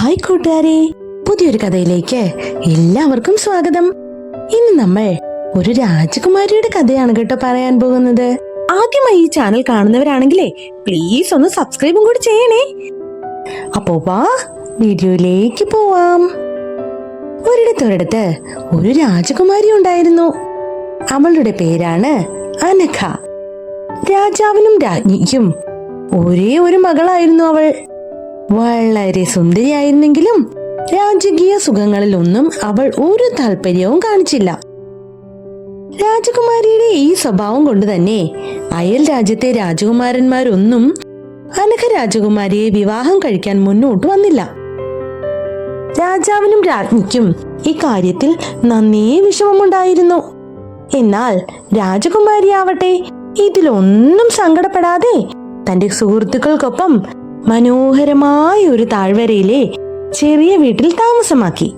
Hi കൂട്ടുകാരെ പുതിയൊരു കഥയിലേക്ക് എല്ലാവർക്കും സ്വാഗതം. ഇന്ന് നമ്മൾ ഒരു രാജകുമാരിയുടെ കഥയാണ് കേട്ടോ പറയാൻ പോകുന്നത്. ആദ്യമായി ഈ ചാനൽ കാണുന്നവരാണെങ്കിലേ പ്ലീസ് ഒന്ന് സബ്സ്ക്രൈബും കൂടി ചെയ്യണേ. അപ്പോ വാ വീഡിയോയിലേക്ക് പോവാം. ഒരിടത്തൊരിടത്ത് ഒരു രാജകുമാരി ഉണ്ടായിരുന്നു. അവളുടെ പേരാണ് അനഘ. രാജാവിനും രാജ്ഞിക്കും ഒരേ ഒരു മകളായിരുന്നു അവൾ. വളരെ സുന്ദരിയായിരുന്നെങ്കിലും രാജകീയ സുഖങ്ങളിലൊന്നും അവൾ ഒരു താല്പര്യവും കാണിച്ചില്ല. രാജകുമാരിയുടെ ഈ സ്വഭാവം കൊണ്ട് തന്നെ അയൽ രാജ്യത്തെ രാജകുമാരന്മാരൊന്നും അനഘ രാജകുമാരിയെ വിവാഹം കഴിക്കാൻ മുന്നോട്ട് വന്നില്ല. രാജാവിനും രാജ്ഞിക്കും ഇക്കാര്യത്തിൽ നന്നേ വിഷമമുണ്ടായിരുന്നു. എന്നാൽ രാജകുമാരിയാവട്ടെ ഇതിലൊന്നും സങ്കടപ്പെടാതെ തന്റെ സുഹൃത്തുക്കൾക്കൊപ്പം മനോഹരമായ ഒരു താഴ്വരയിലെ ചെറിയ വീട്ടിൽ താമസമാക്കി.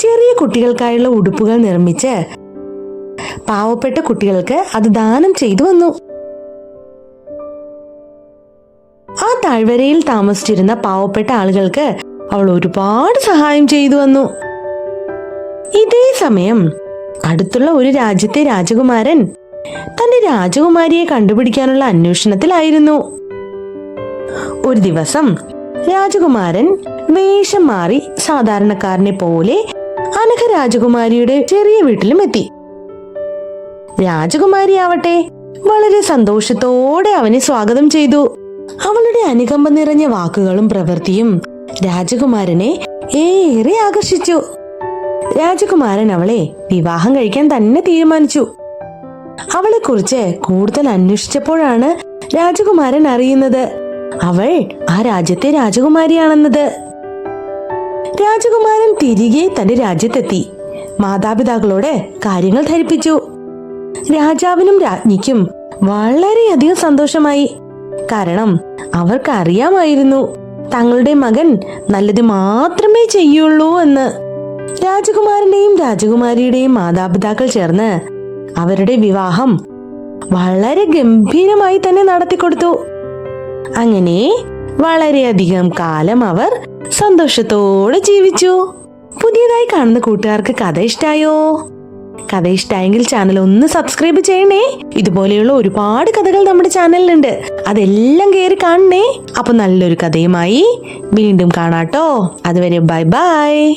ചെറിയ കുട്ടികൾക്കായുള്ള ഉടുപ്പുകൾ നിർമ്മിച്ച് പാവപ്പെട്ട കുട്ടികൾക്ക് അത് ദാനം ചെയ്തു വന്നു. ആ താഴ്വരയിൽ താമസിച്ചിരുന്ന പാവപ്പെട്ട ആളുകൾക്ക് അവൾ ഒരുപാട് സഹായം ചെയ്തു വന്നു. ഇതേ സമയം അടുത്തുള്ള ഒരു രാജ്യത്തെ രാജകുമാരൻ തന്റെ രാജകുമാരിയെ കണ്ടുപിടിക്കാനുള്ള അന്വേഷണത്തിലായിരുന്നു. ഒരു ദിവസം രാജകുമാരൻ വേഷം മാറി സാധാരണക്കാരനെ പോലെ അനഘ രാജകുമാരിയുടെ ചെറിയ വീട്ടിലും എത്തി. രാജകുമാരി ആവട്ടെ വളരെ സന്തോഷത്തോടെ അവനെ സ്വാഗതം ചെയ്തു. അവളുടെ അനുകമ്പ നിറഞ്ഞ വാക്കുകളും പ്രവൃത്തിയും രാജകുമാരനെ ഏറെ ആകർഷിച്ചു. രാജകുമാരൻ അവളെ വിവാഹം കഴിക്കാൻ തന്നെ തീരുമാനിച്ചു. അവളെക്കുറിച്ച് കൂടുതൽ അന്വേഷിച്ചപ്പോഴാണ് രാജകുമാരൻ അറിയുന്നത്. അവൾ ആ രാജ്യത്തെ രാജകുമാരിയാണെന്നത്. രാജകുമാരൻ തിരികെ തന്റെ രാജ്യത്തെത്തി. മാതാപിതാക്കളോട് കാര്യങ്ങൾ ധരിപ്പിച്ചു. രാജാവിനും രാജ്ഞിക്കും വളരെയധികം സന്തോഷമായി. കാരണം അവർക്കറിയാമായിരുന്നു തങ്ങളുടെ മകൻ നല്ലത് മാത്രമേ ചെയ്യുള്ളൂ എന്ന്. രാജകുമാരന്റെയും രാജകുമാരിയുടെയും മാതാപിതാക്കൾ ചേർന്ന് അവരുടെ വിവാഹം വളരെ ഗംഭീരമായി തന്നെ നടത്തിക്കൊടുത്തു. അങ്ങനെ വളരെയധികം കാലം അവർ സന്തോഷത്തോടെ ജീവിച്ചു. പുതിയതായി കാണുന്ന കൂട്ടുകാർക്ക് കഥ ഇഷ്ടായോ? കഥ ഇഷ്ടായെങ്കിൽ ചാനൽ ഒന്ന് സബ്സ്ക്രൈബ് ചെയ്യണേ. ഇതുപോലെയുള്ള ഒരുപാട് കഥകൾ നമ്മുടെ ചാനലിലുണ്ട്. അതെല്ലാം കയറി കാണണേ. അപ്പൊ നല്ലൊരു കഥയുമായി വീണ്ടും കാണാട്ടോ. അതുവരെ ബൈ ബൈ.